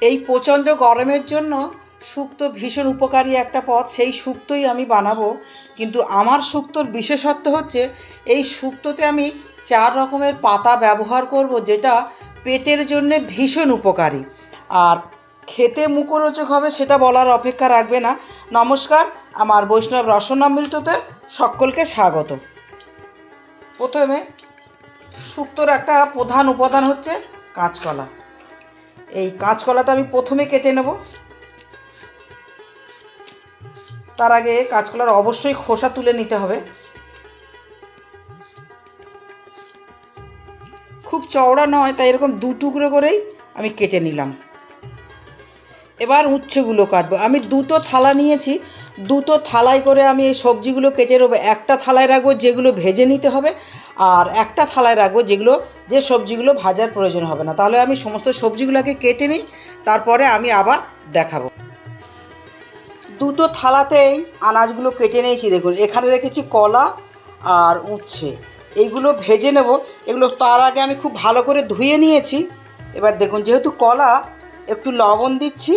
এই প্রচণ্ড গরমের জন্য শুক্তো ভীষণ উপকারী একটা পদ, সেই শুক্তোই আমি বানাবো। কিন্তু আমার শুক্তোর বিশেষত্ব হচ্ছে, এই শুক্তোতে আমি চার রকমের পাতা ব্যবহার করব যেটা পেটের জন্য ভীষণ উপকারী। আর খেতে মুখরোচক হবে সেটা বলার অপেক্ষা রাখবে না। নমস্কার, আমার বৈষ্ণব রসনামৃততে সকলকে স্বাগত। প্রথমে শুক্তোর একটা প্রধান উপাদান হচ্ছে কাঁচকলা। এই কাঁচকলাটা আমি প্রথমে কেটে নেব। তার আগে কাঁচকলার অবশ্যই খোসা তুলে নিতে হবে। খুব চওড়া নয়, তাই এরকম দু টুকরো করেই আমি কেটে নিলাম। এবার উচ্ছেগুলো কাটবো। আমি দুটো থালা নিয়েছি। দুটো থালায় করে আমি এই সবজিগুলো কেটে নেব। একটা থালায় রাখব যেগুলো ভেজে নিতে হবে। আর একটা থালায় রাখব যেগুলো, যে সবজিগুলো ভাজার প্রয়োজন হবে না। তাহলে আমি সমস্ত সবজিগুলোকে কেটে নিই, তারপরে আমি আবার দেখাবো। দুটো থালাতেই আনাজগুলো কেটে নিয়েছি, দেখুন, এখানে রেখেছি কলা আর উচ্ছে। এইগুলো ভেজে নেব, এগুলো তার আগে আমি খুব ভালো করে ধুয়ে নিয়েছি। এবার দেখুন, যেহেতু কলা, একটু লবণ দিচ্ছি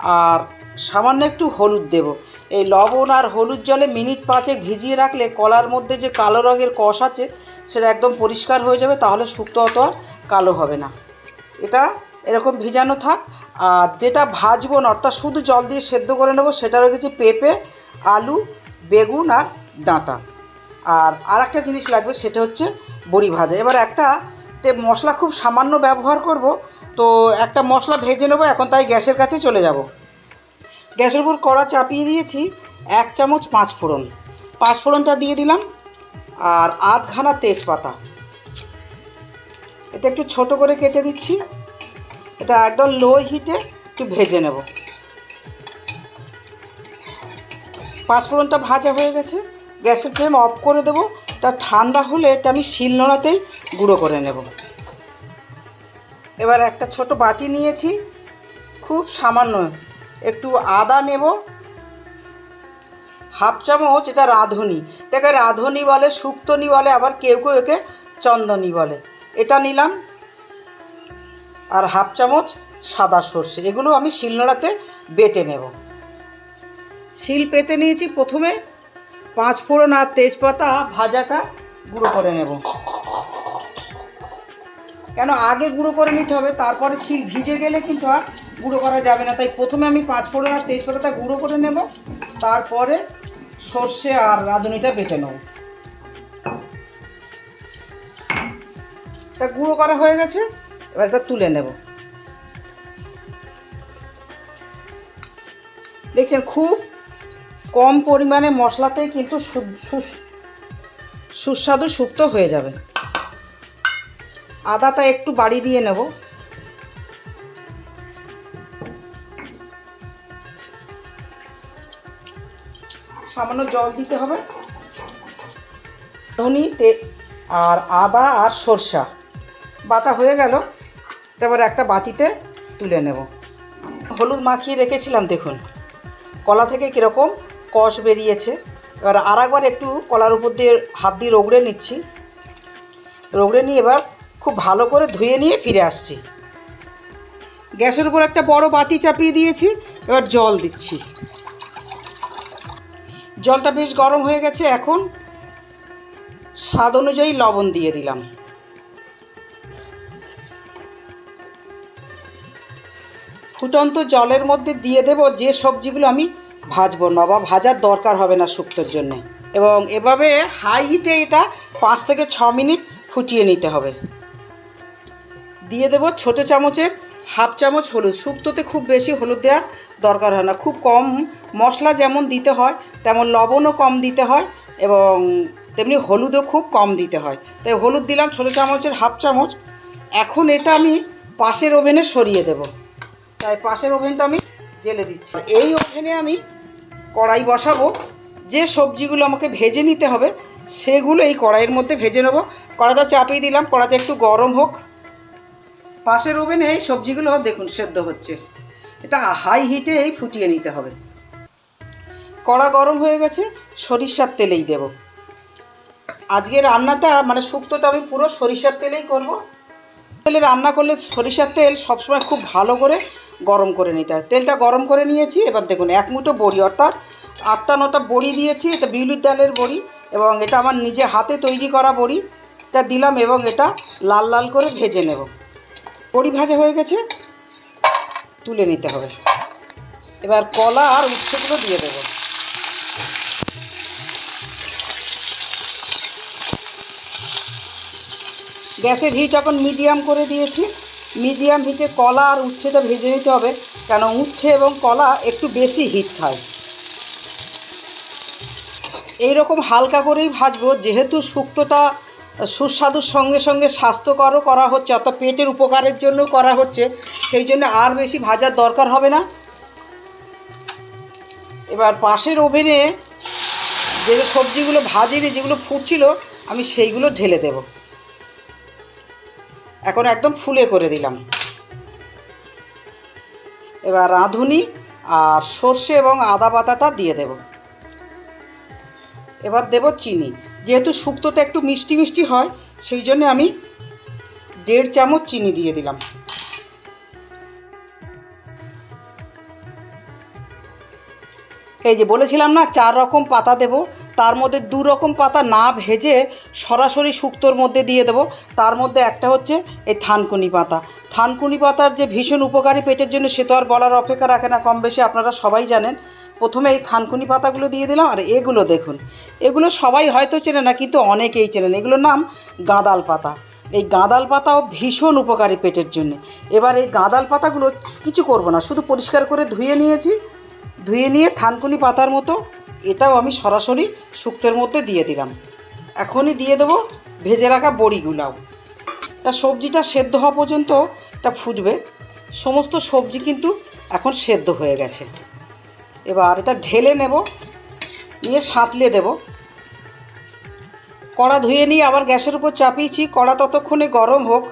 আর সামান্য একটু হলুদ দেব। এই লবণ আর হলুদ জলে মিনিট পাঁচে ভিজিয়ে রাখলে কলার মধ্যে যে কালো রঙের কষ আছে, সেটা একদম পরিষ্কার হয়ে যাবে, তাহলে শুক্তো অত আর কালো হবে না। এটা এরকম ভিজানো থাক, আর যেটা ভাজবো না, অর্থাৎ শুধু জল দিয়ে সেদ্ধ করে নেব, সেটা রেখেছি পেঁপে, আলু, বেগুন আর ডাঁটা। আর আর একটা জিনিস লাগবে, সেটা হচ্ছে বড়ি ভাজা। এবার একটা তে মশলা খুব সামান্য ব্যবহার করব, তো একটা মশলা ভেজে নেব, এখন তাই গ্যাসের কাছে চলে যাব। গ্যাসের উপর কড়া চাপিয়ে দিয়েছি এক চামচ পাঁচ ফোড়ন। পাঁচ ফোড়নটা দিয়ে দিলাম আর আধখানা তেজপাতা। এটা একটু ছোট করে কেটে দিচ্ছি। এটা একদম লো হিটে একটু ভেজে নেব। পাঁচফোড়নটা ভাজা হয়ে গেছে। গ্যাসের ফ্লেম অফ করে দেবো। তা ঠান্ডা হলে এটা আমি শিলনোড়াতেই গুঁড়ো করে নেব। এবার একটা ছোট বাটি নিয়েছি। খুব সামান্য একটু আদা নেব। হাফ চামচ এটা রাঁধুনি। এটাকে রাঁধুনি বলে, শুক্তনি বলে, আবার কেউ কেউ একে চন্দনী বলে। এটা নিলাম। আর হাফ চামচ সাদা সর্ষে। এগুলো আমি শিলনোড়াতে বেটে নেব। শিল পেতে নিয়েছি প্রথমে। পাঁচ ফোড়ন আর তেজপাতা ভাজাটা গুঁড়ো করে নেব। কেন আগে গুঁড়ো করে নিতে হবে, তারপরে শিল ভিজে গেলে কিন্তু আর গুঁড়ো করা যাবে না। তাই প্রথমে আমি পাঁচ ফোড়ন আর তেজপাতাটা গুঁড়ো করে নেব, তারপরে সর্ষে আর রাঁধুনিটা বেটে নেব। তা গুঁড়ো করা হয়ে গেছে, এবার এটা তুলে নেব। দেখছেন খুব কম পরিমাণে মশলাতেই কিন্তু সুস্বাদু শুক্তো হয়ে যাবে। আদাটা একটু বাড়ি দিয়ে নেব। সামান্য জল দিতে হবে। ধনি আর আদা আর সর্ষা। বাটা হয়ে গেল। এবার একটা বাটিতে তুলে নেব। হলুদ মাখিয়ে রেখেছিলাম, দেখুন। কলা থেকে কীরকম কষ বেরিয়েছে। এবার আর একবার একটু কলার উপর দিয়ে হাত দিয়ে রগড়ে নিচ্ছি। রগড়ে নিয়ে এবার খুব ভালো করে ধুয়ে নিয়ে ফিরে আসছি। গ্যাসের উপর একটা বড় বাটি চাপিয়ে দিয়েছি, এবার জল দিচ্ছি। জলটা বেশ গরম হয়ে গেছে, এখন স্বাদ অনুযায়ী লবণ দিয়ে দিলাম। ফুটন্ত জলের মধ্যে দিয়ে দেব যে সবজিগুলো আমি ভাজবো না বা ভাজার দরকার হবে না শুক্তোর জন্যে। এবং এভাবে হাই হিটে এটা পাঁচ থেকে ছ মিনিট ফুটিয়ে নিতে হবে। দিয়ে দেব ছোটো চামচের হাফ চামচ হলুদ। শুক্তোতে খুব বেশি হলুদ দেওয়ার দরকার হয় না। খুব কম মশলা যেমন দিতে হয়, তেমন লবণও কম দিতে হয় এবং তেমনি হলুদও খুব কম দিতে হয়। তাই হলুদ দিলাম ছোটো চামচের হাফ চামচ। এখন এটা আমি পাশের ওভেনে সরিয়ে দেবো। তাই পাশের ওভেনটা আমি জেলে দিচ্ছি। এই ওভেনে আমি কড়াই বসাবো। যে সবজিগুলো আমাকে ভেজে নিতে হবে, সেগুলো এই কড়াইয়ের মধ্যে ভেজে নেব। কড়াটা চাপিয়ে দিলাম। কড়াতে একটু গরম হোক। পাশের ওভেনে এই সবজিগুলো দেখুন সেদ্ধ হচ্ছে। এটা হাই হিটেই ফুটিয়ে নিতে হবে। কড়া গরম হয়ে গেছে, সরিষার তেলেই দেব। আজকে রান্নাটা মানে শুক্তোটা আমি পুরো সরিষার তেলেই করব। তেলে রান্না করলে সরিষার তেল সবসময় খুব ভালো করে গরম করে নিতে হয়। তেলটা গরম করে নিয়েছি, এবার দেখুন এক মুঠো বড়ি, অর্থাৎ আটটা নটা বড়ি দিয়েছি, এটা বিউলির ডালের বড়ি এবং এটা আমার নিজে হাতে তৈরি করা বড়ি। এটা দিলাম এবং এটা লাল লাল করে ভেজে নেব। বড়ি ভাজা হয়ে গেছে, তুলে নিতে হবে। এবার কলা আর উচ্ছেগুলো দিয়ে দেবো। গ্যাসের হিট এখন মিডিয়াম করে দিয়েছি। মিডিয়াম হিটে কলা আর উচ্ছেটা ভেজে নিতে হবে, কেন উচ্ছে এবং কলা একটু বেশি হিট খায়। এই রকম হালকা করেই ভাজবো, যেহেতু শুক্তোটা সুস্বাদুর সঙ্গে সঙ্গে স্বাস্থ্যকরও করা হচ্ছে, অর্থাৎ পেটের উপকারের জন্য করা হচ্ছে। সেই জন্য আর বেশি ভাজার দরকার হবে না। এবার পাশের ওভেনে যে সবজিগুলো ভাজিনি, যেগুলো ফুটছিল, আমি সেইগুলো ঢেলে দেবো। এখন একদম ফুলে করে দিলাম। এবার রাঁধুনি আর সর্ষে এবং আদা পাতাটা দিয়ে দেব। এবার দেব চিনি। যেহেতু শুক্তোটা একটু মিষ্টি মিষ্টি হয়, সেই জন্যে আমি দেড় চামচ চিনি দিয়ে দিলাম। এই যে বলেছিলাম না, চার রকম পাতা দেব। তার মধ্যে দু রকম পাতা না ভেজে সরাসরি শুক্তোর মধ্যে দিয়ে দেব। তার মধ্যে একটা হচ্ছে এই থানকুনি পাতা। থানকুনি পাতার যে ভীষণ উপকারী পেটের জন্য সে তো আর বলার অপেক্ষা রাখে না, কম বেশি আপনারা সবাই জানেন। প্রথমে এই থানকুনি পাতাগুলো দিয়ে দিলাম আর এগুলো দেখুন। এগুলো সবাই হয়তো চেনে না, কিন্তু অনেকেই চেনেন। এগুলোর নাম গাঁদাল পাতা। এই গাঁদাল পাতাও ভীষণ উপকারী পেটের জন্য। এবার এই গাঁদাল পাতাগুলো কিছু করব না, শুধু পরিষ্কার করে ধুয়ে নিয়েছি। ধুয়ে নিয়ে থানকুনি পাতার মতো এটাও আমি সরাসরি শুক্তের মধ্যে দিয়ে দিলাম। এখনই দিয়ে দেবো, ভেজে রাখা বড়িগুলাও। তা সবজিটা সেদ্ধ হওয়া পর্যন্ত এটা ফুটবে। সমস্ত সবজি কিন্তু এখন সেদ্ধ হয়ে গেছে। এবার এটা ঢেলে নেব, নিয়ে সাঁতলে দেব। কড়া ধুয়ে নিয়ে আবার গ্যাসের উপর চাপিয়েছি, কড়া ততক্ষণে গরম হোক।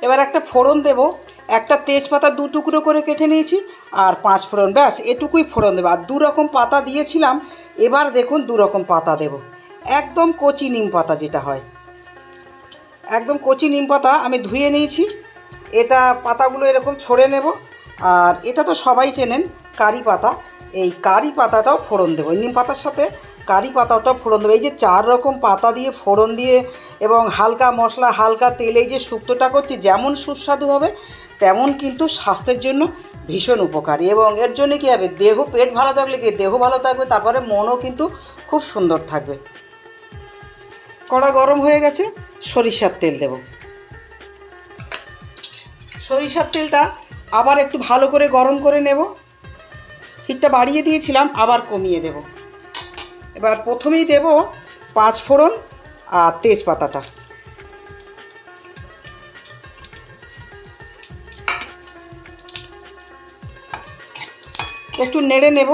এবার একটা ফোড়ন দেব একটা তেজপাতা দু টুকরো করে কেটে নিয়েছি আর পাঁচ ফোড়ন, ব্যাস, এটুকুই ফোড়ন দেবো। আর দু রকম পাতা দিয়েছিলাম, এবার দেখুন দু রকম পাতা দেব। একদম কচি নিম পাতা যেটা হয়। একদম কচি নিম পাতা আমি ধুয়ে নিয়েছি। এটা পাতাগুলো এরকম ছড়ে নেব। আর এটা তো সবাই চেনেন কারি পাতা। এই কারি পাতাটাও ফোড়ন দেবো। নিম পাতার সাথে কারি পাতাটাও ফোড়ন দেবো। এই যে চার রকম পাতা দিয়ে ফোড়ন দিয়ে এবং হালকা মশলা, হালকা তেলে যে শুক্তোটা করছি, যেমন সুস্বাদু হবে, তেমন কিন্তু স্বাস্থ্যের জন্য ভীষণ উপকারী। এবং এর জন্য কী হবে? দেহ, পেট ভালো থাকলে কি দেহ ভালো থাকবে? তারপরে মনও কিন্তু খুব সুন্দর থাকবে। কড়া গরম হয়ে গেছে, সরিষার তেল দেব। সরিষার তেলটা আবার একটু ভালো করে গরম করে নেব। হিটটা বাড়িয়ে দিয়েছিলাম, আবার কমিয়ে দেব। এবার প্রথমেই দেব পাঁচ ফোড়ন আর তেজপাতাটা। একটু নেড়ে নেব।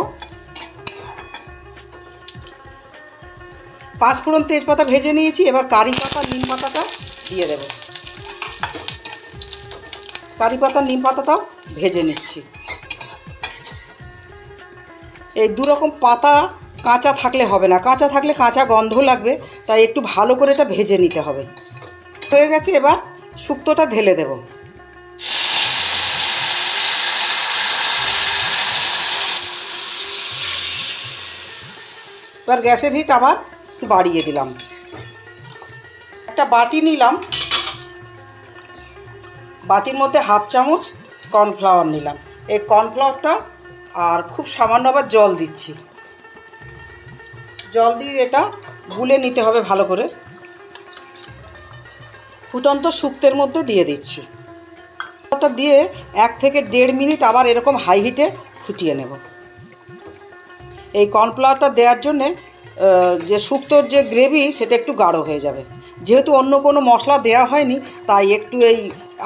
পাঁচ ফোড়ন তেজপাতা ভেজে নিয়েছি, এবার কারি পাতা, নিম পাতাটা দিয়ে দেব। কারি পাতা, নিম পাতাটাও ভেজে নিচ্ছি। এই দু রকম পাতা কাঁচা থাকলে হবে না। কাঁচা থাকলে কাঁচা গন্ধ লাগবে, তাই একটু ভালো করে এটা ভেজে নিতে হবে। হয়ে গেছে এবার শুক্তোটা ঢেলে দেব। এবার গ্যাসের হিট আবার বাড়িয়ে দিলাম। একটা বাটি নিলাম। বাটির মধ্যে হাফ চামচ কর্নফ্লাওয়ার নিলাম। এই কর্নফ্লাওয়ারটা আর খুব সামান্য আবার জল দিচ্ছি। জল দিয়ে এটা গুলে নিতে হবে ভালো করে। ফুটন্ত শুক্তের মধ্যে দিয়ে দিচ্ছি। ওটা দিয়ে এক থেকে দেড় মিনিট আবার এরকম হাই হিটে ফুটিয়ে নেব। এই কর্নফ্লাওয়ারটা দেওয়ার জন্যে যে শুক্তোর যে গ্রেভি সেটা একটু গাঢ় হয়ে যাবে। যেহেতু অন্য কোনো মশলা দেওয়া হয়নি, তাই একটু এই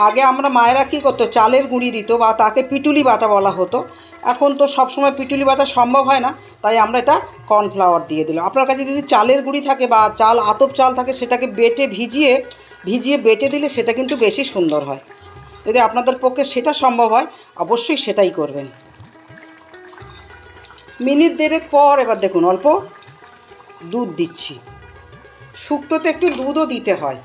আগে আমরা মায়েরা কী করতো? চালের গুঁড়ি দিত বা তাকে পিটুলি বাটা বলা হতো। এখন তো সবসময় পিটুলি বাটা সম্ভব হয় না, তাই আমরা এটা কর্নফ্লাওয়ার দিয়ে দিলাম। আপনার কাছে যদি চালের গুঁড়ি থাকে বা চাল, আতপ চাল থাকে, সেটাকে বেটে ভিজিয়ে ভিজিয়ে বেটে দিলে সেটা কিন্তু বেশি সুন্দর হয়। যদি আপনাদের পক্ষে সেটা সম্ভব হয়, অবশ্যই সেটাই করবেন। মিনিট দেড়েক পর এবার দেখুন, অল্প দুধ দিচ্ছি। শুক্তোতে একটু দুধও দিতে হয়।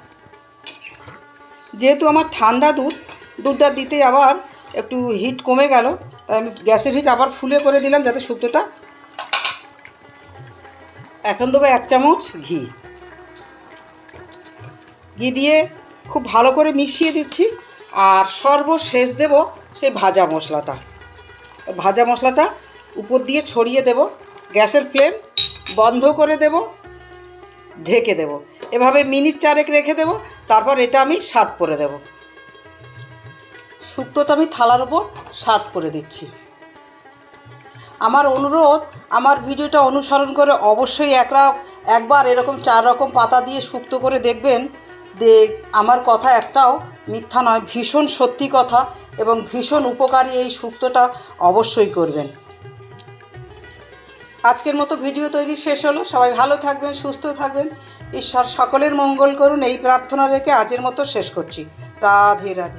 যেহেতু আমার ঠান্ডা দুধ, দুধটা দিতে আবার একটু হিট কমে গেল, তাই আমি গ্যাসের হিট আবার ফুলে করে দিলাম যাতে শুক্তোটা এখন দেবো এক চামচ ঘি। ঘি দিয়ে খুব ভালো করে মিশিয়ে দিচ্ছি, আর সর্বশেষ দেব সেই ভাজা মশলাটা। ভাজা মশলাটা উপর দিয়ে ছড়িয়ে দেব, গ্যাসের ফ্লেম বন্ধ করে দেব, ঢেকে দেব। এভাবে মিনিট চারেক রেখে দেব, তারপর এটা আমি সার্ভ করে দেব। শুক্তোটা আমি থালার উপর সার্ভ করে দিচ্ছি। আমার অনুরোধ, আমার ভিডিওটা অনুসরণ করে অবশ্যই একরা একবার এরকম চার রকম পাতা দিয়ে শুক্তো করে দেখবেন যে আমার কথা একটাও মিথ্যা নয়, ভীষণ সত্যি কথা এবং ভীষণ উপকারী এই শুক্তোটা অবশ্যই করবেন। আজকের মতো ভিডিও তৈরি শেষ হলো। সবাই ভালো থাকবেন, সুস্থ থাকবেন। ঈশ্বর সকলের মঙ্গল করুন। এই প্রার্থনা রেখে আজের মতো শেষ করছি। রাধে রাধে।